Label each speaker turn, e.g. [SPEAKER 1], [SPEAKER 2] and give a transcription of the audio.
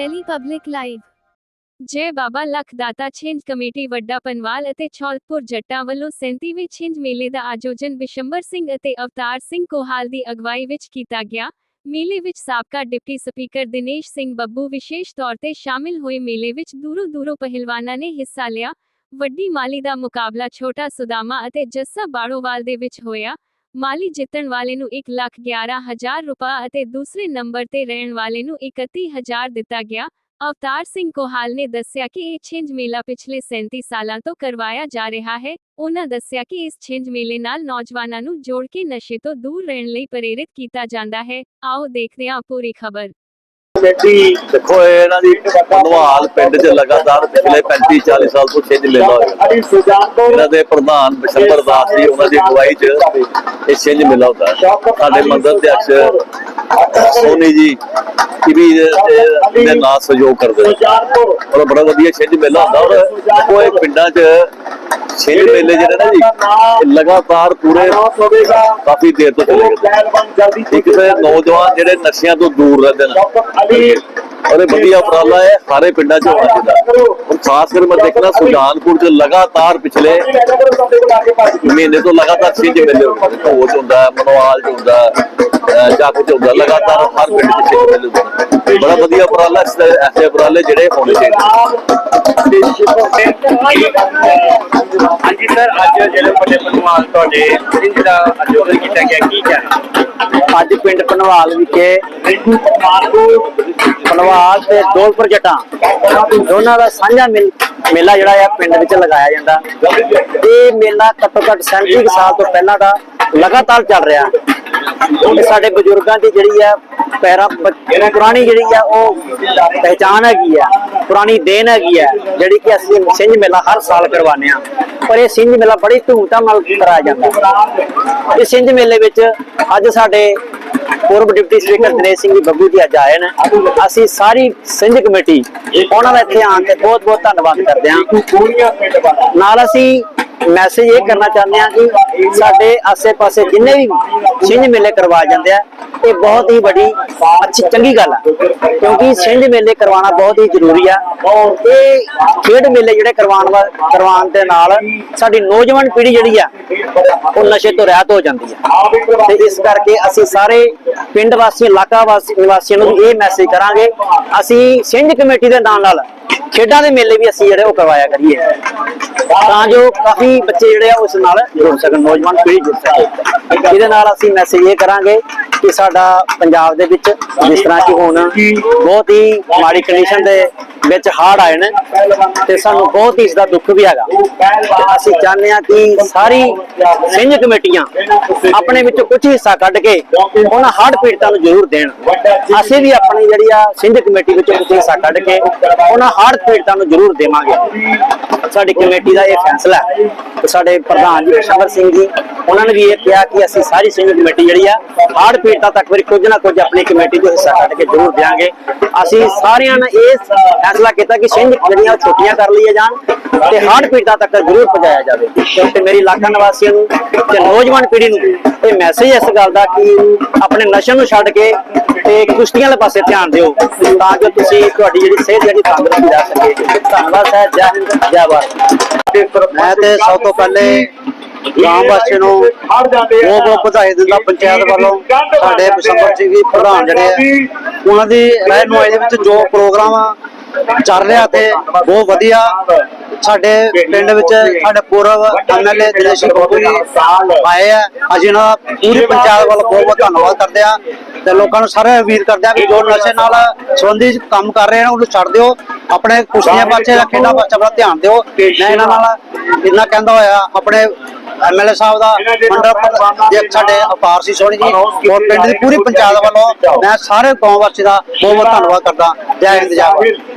[SPEAKER 1] Delhi public live. ਜੈ ਬਾਬਾ ਲੱਖ ਛਿੰਝ committee ਵੱਡਾ ਪਨਵਾਲ ਅਤੇ ਛੌਲਪੁਰ ਜੱਟਾਂ ਵੱਲੋਂ 37ਵੇਂ ਛਿੰਝ ਮੇਲੇ ਦਾ ਆਯੋਜਨ ਬਿਸ਼ੰਬਰ ਸਿੰਘ ਅਤੇ ਅਵਤਾਰ ਸਿੰਘ ਕੋਹਾਲ ਦੀ ਅਗਵਾਈ ਵਿੱਚ ਕੀਤਾ ਗਿਆ, ਮੇਲੇ ਵਿੱਚ ਸਾਬਕਾ ਡਿਪਟੀ ਸਪੀਕਰ ਦਿਨੇਸ਼ ਸਿੰਘ ਬੱਬੂ ਵਿਸ਼ੇਸ਼ ਤੌਰ ਤੇ ਸ਼ਾਮਿਲ ਹੋਏ ਮੇਲੇ ਵਿੱਚ ਦੂਰੋਂ ਦੂਰੋਂ ਪਹਿਲਵਾਨਾਂ ਨੇ ਹਿੱਸਾ ਲਿਆ। ਵੱਡੀ ਮਾਲੀ ਦਾ ਮੁਕਾਬਲਾ ਛੋਟਾ ਸੁਦਾਮਾ ਅਤੇ ਜੱਸਾ ਬਾੜੋਵਾਲ ਦੇ ਵਿੱਚ ਹੋਇਆ। ਮਾਲੀ ਜਿੱਤਣ ਵਾਲੇ ਨੂੰ 1 ਲੱਖ 11 ਹਜ਼ਾਰ ਰੁਪਏ ਅਤੇ ਦੂਸਰੇ ਨੰਬਰ ਤੇ ਰਹਿਣ ਵਾਲੇ ਨੂੰ 31 ਹਜ਼ਾਰ ਦਿੱਤਾ ਗਿਆ। ਅਵਤਾਰ ਸਿੰਘ ਕੋਹਾਲ ਨੇ ਦੱਸਿਆ ਕਿ ਇਹ ਛਿੰਝ ਮੇਲਾ ਪਿਛਲੇ 37 ਸਾਲਾਂ ਤੋਂ ਕਰਵਾਇਆ ਜਾ ਰਿਹਾ ਹੈ। ਉਹਨਾਂ ਦੱਸਿਆ ਕਿ ਇਸ ਛਿੰਝ ਮੇਲੇ ਨਾਲ ਨੌਜਵਾਨਾਂ ਨੂੰ ਜੋੜ ਕੇ ਨਸ਼ੇ ਤੋਂ ਦੂਰ ਰਹਿਣ ਲਈ ਪ੍ਰੇਰਿਤ ਕੀਤਾ ਜਾਂਦਾ ਹੈ। ਆਓ ਦੇਖਦੇ ਹਾਂ ਪੂਰੀ ਖਬਰ।
[SPEAKER 2] ਕਮੇਟੀ ਦੇਖੋ ਇਹ ਇਹਨਾਂ ਦੀ ਧਨਵਾਲ ਪਿੰਡ 'ਚ ਲਗਾਤਾਰ ਪਿਛਲੇ 35 40 ਸਾਲ ਤੋਂ ਛਿੰਝ ਮੇਲਾ ਹੋਇਆ ਇਹਨਾਂ ਦੇ ਪ੍ਰਧਾਨ ਬਿਸ਼ੰਬਰ ਦਾਸ ਜੀ ਉਹਨਾਂ ਦੀ ਅਗਵਾਈ 'ਚ ਇਹ ਛਿੰਝ ਮੇਲਾ ਹੁੰਦਾ ਸਾਡੇ ਮੰਦਰ ਦੇ ਅਕਸ਼ ਸੋਨੀ ਜੀ ਇਹ ਵੀ ਇਹਦੇ ਦੇ ਨਾਲ ਸਹਿਯੋਗ ਕਰਦੇ ਨੇ। ਔਰ ਬੜਾ ਵਧੀਆ ਛਿੰਝ ਮੇਲਾ ਹੁੰਦਾ ਔਰ ਦੇਖੋ ਇਹ ਪਿੰਡਾਂ 'ਚ ਛਿੰਝ ਮੇਲੇ ਜਿਹੜੇ ਨੇ ਜੀ ਲਗਾਤਾਰ ਪੂਰੇ ਕਾਫੀ ਦੇਰ ਤੋਂ ਚੱਲੇ ਇੱਕ ਤੇ ਨੌਜਵਾਨ ਜਿਹੜੇ ਨਸ਼ਿਆਂ ਤੋਂ ਦੂਰ ਰਹਿੰਦੇ ਨੇ। ਔਰ ਇਹ ਵਧੀਆ ਉਪਰਾਲਾ ਹੈ ਸਾਰੇ ਪਿੰਡਾਂ 'ਚ ਹੋਣਾ ਚਾਹੀਦਾ ਹੁਣ ਖਾਸ ਕਰ ਮੈਂ ਦੇਖਣਾ ਸੁਜਾਨਪੁਰ 'ਚ ਲਗਾਤਾਰ ਪਿਛਲੇ ਮਹੀਨੇ ਤੋਂ ਲਗਾਤਾਰ ਛਿੰਝ ਮੇਲੇ ਹੋ ਹੁੰਦਾ ਮਨਵਾਲ 'ਚ ਹੁੰਦਾ ਹੈ, 'ਚ ਹੁੰਦਾ ਲਗਾਤਾਰ ਹਰ ਪਿੰਡ 'ਚ ਛਿੰਝ ਮੇਲੇ ਹੁੰਦੇ ਬੜਾ ਵਧੀਆ ਉਪਰਾਲਾ ਐਸੇ ਉਪਰਾਲੇ ਜਿਹੜੇ ਹੋਣੇ ਚਾਹੀਦੇ
[SPEAKER 3] ਹਾਂਜੀ ਸਰ ਅੱਜ ਜਿਹੜੇ ਵੱਡੇ ਪਨਵਾਲ ਤੁਹਾਡੇ ਸਿੰਘ ਦਾ ਕੀਤਾ ਗਿਆ ਕੀ?
[SPEAKER 4] ਅੱਜ ਵਿਖੇ ਪਨਵਾਲ ਤੇ ਦੋਲਪੁਰ ਜਟਾਂ ਦੋਨਾਂ ਦਾ ਸਾਂਝਾ ਮੇਲਾ ਜਿਹੜਾ ਆ ਪਿੰਡ ਵਿੱਚ ਲਗਾਇਆ ਜਾਂਦਾ। ਇਹ ਮੇਲਾ ਘੱਟੋ ਘੱਟ 37 ਕੁ ਸਾਲ ਤੋਂ ਪਹਿਲਾਂ ਦਾ ਲਗਾਤਾਰ ਚੱਲ ਰਿਹਾ। ਸਾਡੇ ਬਜ਼ੁਰਗਾਂ ਦੀ ਜਿਹੜੀ ਆ ਪੈਰਾ ਪੁਰਾਣੀ ਜਿਹੜੀ ਆ ਉਹ ਪਹਿਚਾਨ ਹੈਗੀ ਆ, ਪੁਰਾਣੀ ਦੇਣ ਹੈਗੀ ਆ, ਜਿਹੜੀ ਕਿ ਅਸੀਂ ਸਿੰਝ ਮੇਲਾ ਹਰ ਸਾਲ ਕਰਵਾਉਂਦੇ ਆ ਪਰ ਇਹ ਸਿੰਝ ਮੇਲਾ ਬੜੀ ਧੂਮਧਾਮ ਨਾਲ ਕਰਾਇਆ ਜਾਂਦਾ। ਇਸ ਸਿੰਝ ਮੇਲੇ ਵਿੱਚ ਅੱਜ ਸਾਡੇ ਪੂਰਬ ਡਿਪਟੀ ਸਪੀਕਰ ਦਿਨੇਸ਼ ਸਿੰਘ ਜੀ ਬੱਬੂ ਜੀ ਅੱਜ ਆਏ ਨੇ ਅਸੀਂ ਸਾਰੀ ਸਿੰਝ ਕਮੇਟੀ ਉਹਨਾਂ ਦਾ ਇੱਥੇ ਆਉਣ ਤੇ ਬਹੁਤ ਬਹੁਤ ਧੰਨਵਾਦ ਕਰਦੇ ਹਾਂ ਨਾਲ ਅਸੀਂ ਮੈਸੇਜ ਇਹ ਕਰਨਾ ਚਾਹੁੰਦੇ ਹਾਂ ਕਿ ਸਾਡੇ ਆਸੇ-ਪਾਸੇ ਜਿੰਨੇ ਵੀ ਸਿੰਝ ਮੇਲੇ ਕਰਵਾਏ ਜਾਂਦੇ ਆ, ਇਹ ਬਹੁਤ ਹੀ ਵੱਡੀ ਅੱਛੀ ਚੰਗੀ ਗੱਲ ਆ। ਕਿਉਂਕਿ ਛਿੰਝ ਮੇਲੇ ਕਰਵਾਉਣਾ ਬਹੁਤ ਹੀ ਜ਼ਰੂਰੀ ਆ। ਇਹ ਖੇਡ ਮੇਲੇ ਜਿਹੜੇ ਕਰਵਾਉਣ ਵਾ, ਕਰਵਾਉਣ ਦੇ ਨਾਲ ਸਾਡੀ ਨੌਜਵਾਨ ਪੀੜ੍ਹੀ ਜਿਹੜੀ ਆ, ਉਹ ਨਸ਼ੇ ਤੋਂ ਰਹਿਤ ਹੋ ਜਾਂਦੀ ਆ। ਤੇ ਇਸ ਕਰਕੇ ਅਸੀਂ ਸਾਰੇ ਪਿੰਡ ਵਾਸੀ, ਇਲਾਕਾ ਵਾਸੀ, ਨਿਵਾਸੀਆਂ ਨੂੰ ਇਹ ਮੈਸੇਜ ਕਰਾਂਗੇ, ਅਸੀਂ ਛਿੰਝ ਕਮੇਟੀ ਦੇ ਨਾਂ ਨਾਲ ਖੇਡਾਂ ਦੇ ਮੇਲੇ ਵੀ ਅਸੀਂ ਜਿਹੜੇ ਉਹ ਕਰਵਾਇਆ ਕਰੀਏ। ਤਾਂ ਜੋ ਕਾਫੀ ਬੱਚੇ ਜਿਹੜੇ ਆ ਉਸ ਨਾਲ ਜੁੜ ਸਕਣ, ਨੌਜਵਾਨ ਪੀੜ੍ਹੀ ਜੁੜ ਸਕੇ। ਇਹਦੇ ਨਾਲ ਅਸੀਂ ਮੈਸੇਜ ਇਹ ਕਰਾਂਗੇ ਕਿ ਸਾਡਾ ਪੰਜਾਬ ਦੇ ਵਿੱਚ ਜਿਸ ਤਰ੍ਹਾਂ ਕਿ ਹੁਣ ਬਹੁਤ ਹੀ ਮਾੜੀ ਕੰਡੀਸ਼ਨ ਦੇ ਵਿੱਚ ਹਾਰਡ ਆਏ ਨੇ ਤੇ ਸਾਨੂੰ ਬਹੁਤ ਹੀ ਇਸ ਦਾ ਦੁੱਖ ਵੀ ਹੈਗਾ। ਅਸੀਂ ਚਾਹੁੰਦੇ ਹਾਂ ਕਿ ਸਾਰੀ ਸਿੰਘ ਕਮੇਟੀਆਂ ਆਪਣੇ ਵਿੱਚੋਂ ਕੁਝ ਹਿੱਸਾ ਕੱਢ ਕੇ ਉਹਨਾਂ ਹੜ੍ਹ ਪੀੜਤਾਂ ਨੂੰ ਜ਼ਰੂਰ ਦੇਣ। ਅਸੀਂ ਵੀ ਆਪਣੀ ਜਿਹੜੀ ਆ ਸਿੰਧ ਕਮੇਟੀ ਵਿੱਚੋਂ ਕੁਝ ਹਿੱਸਾ ਕੱਢ ਕੇ ਉਹਨਾਂ ਹੜ੍ਹ ਪੀੜਤਾਂ ਨੂੰ ਜ਼ਰੂਰ ਦੇਵਾਂਗੇ। ਸਾਡੀ ਕਮੇਟੀ ਦਾ ਇਹ ਫੈਸਲਾ ਹੈ। ਸਾਡੇ ਪ੍ਰਧਾਨ ਜੀ ਕਸ਼ਮਰ ਸਿੰਘ ਜੀ ਉਹਨਾਂ ਨੇ ਵੀ ਇਹ ਕਿਹਾ ਕਿ ਅਸੀਂ ਸਾਰੀ ਸਿੰਘ ਕਮੇਟੀ ਜਿਹੜੀ ਆ ਹੜ੍ਹ ਪੀੜਤਾਂ ਤੱਕ ਵੀ ਕੁਝ ਨਾ ਕੁਝ ਆਪਣੀ ਕਮੇਟੀ ਤੋਂ ਹਿੱਸਾ ਕੱਢ ਕੇ ਜ਼ਰੂਰ ਦੇਵਾਂਗੇ ਅਸੀਂ ਸਾਰਿਆਂ ਨੇ ਇਹ ਫੈਸਲਾ ਕੀਤਾ ਕਿ ਸਿੰਘ ਜਿਹੜੀਆਂ ਛੁੱਟੀਆਂ ਕਰ ਲਈਆਂ ਜਾਣ ਤੇ ਹੜ੍ਹ ਪੀੜਤਾਂ ਤੱਕ ਜ਼ਰੂਰ ਪਹੁੰਚਾਇਆ ਜਾਵੇ। ਤੇ ਮੇਰੀ ਇਲਾਕਾ ਨਿਵਾਸੀਆਂ ਨੂੰ ਤੇ ਨੌਜਵਾਨ ਪੀੜ੍ਹੀ ਨੂੰ ਇਹ ਮੈਸੇਜ ਇਸ ਗੱਲ ਦਾ ਕਿ ਆਪਣੇ ਨਸ਼ੇ ਨੂੰ ਛੱਡ ਕੇ ਤੇ ਕੁਸ਼ਤੀਆਂ ਵਾਲੇ ਪਾਸੇ ਧਿਆਨ ਦਿਓ ਤਾਂ ਜੋ ਤੁਸੀਂ ਤੁਹਾਡੀ ਜਿਹੜੀ ਸਿਹਤ ਜਿਹੜੀ ਤੰਦਰੁਸਤ ਰਹਿ ਸਕੇ। ਧੰਨਵਾਦ ਸਾਹਿਬ ਜੈ ਹਿੰਦ, ਜੈ ਭਾਰਤ। ਮੈਂ ਤੇ ਸਭ ਤੋਂ ਪਹਿਲੇ ਗ੍ਰਾਮ ਵਾਸੀਆਂ ਨੂੰ ਬਹੁਤ ਬਹੁਤ ਵਧਾਈ ਦਿੰਦਾ ਪੰਚਾਇਤ ਵੱਲੋਂ। ਸਾਡੇ ਬਿਸ਼ੰਬਰ ਜੀ ਵੀ ਪ੍ਰਧਾਨ ਜਿਹੜੇ ਆ ਉਹਨਾਂ ਦੀ ਰਹਿਨੁਮਾਈ ਦੇ ਵਿੱਚ ਜੋ ਪ੍ਰੋਗਰਾਮ ਚੱਲ ਰਿਹਾ ਤੇ ਬਹੁਤ ਵਧੀਆ। ਸਾਡੇ ਪਿੰਡ ਵਿੱਚ ਸਾਡੇ ਪੂਰਵ ਐਮਐਲਏ ਦਿਨੇਸ਼ ਸਿੰਘ ਬੱਬੂ ਜੀ ਆਏ ਆ। ਅਸੀਂ ਇਹਨਾਂ ਦਾ ਪੂਰੀ ਪੰਚਾਇਤ ਵੱਲੋਂ ਬਹੁਤ ਬਹੁਤ ਧੰਨਵਾਦ ਕਰਦੇ ਆ ਤੇ ਲੋਕਾਂ ਨੂੰ ਸਾਰੇ ਅਪੀਲ ਕਰਦੇ ਆ ਕਿ ਜੋ ਨਸ਼ੇ ਨਾਲ ਸੰਬੰਧੀ ਕੰਮ ਕਰ ਰਹੇ ਨੇ ਉਹਨੂੰ ਛੱਡ ਦਿਓ। ਆਪਣੇ ਕੁਸ਼ਤੀਆਂ ਪਾਸੇ ਜਾਂ ਖੇਡਾਂ ਪਾਸੇ ਆਪਣਾ ਧਿਆਨ ਦਿਓ। ਮੈਂ ਇਹਨਾਂ ਨਾਲ ਇੰਨਾ ਕਹਿੰਦਾ ਹੋਇਆ ਆਪਣੇ ਐਮਐਲਏ ਸਾਹਿਬ ਦਾ ਮੰਡਲ ਜੀ ਸਾਡੇ ਅਪਾਰ ਸੀ ਸੋਹਣੀ ਜੀ ਔਰ ਪਿੰਡ ਦੀ ਪੂਰੀ ਪੰਚਾਇਤ ਵੱਲੋਂ ਮੈਂ ਸਾਰੇ ਕੌਮ ਵਾਸੀ ਦਾ ਬਹੁਤ ਬਹੁਤ ਧੰਨਵਾਦ ਕਰਦਾ। ਜੈ ਹਿੰਦ ਜੈ ਭਾਰਤ।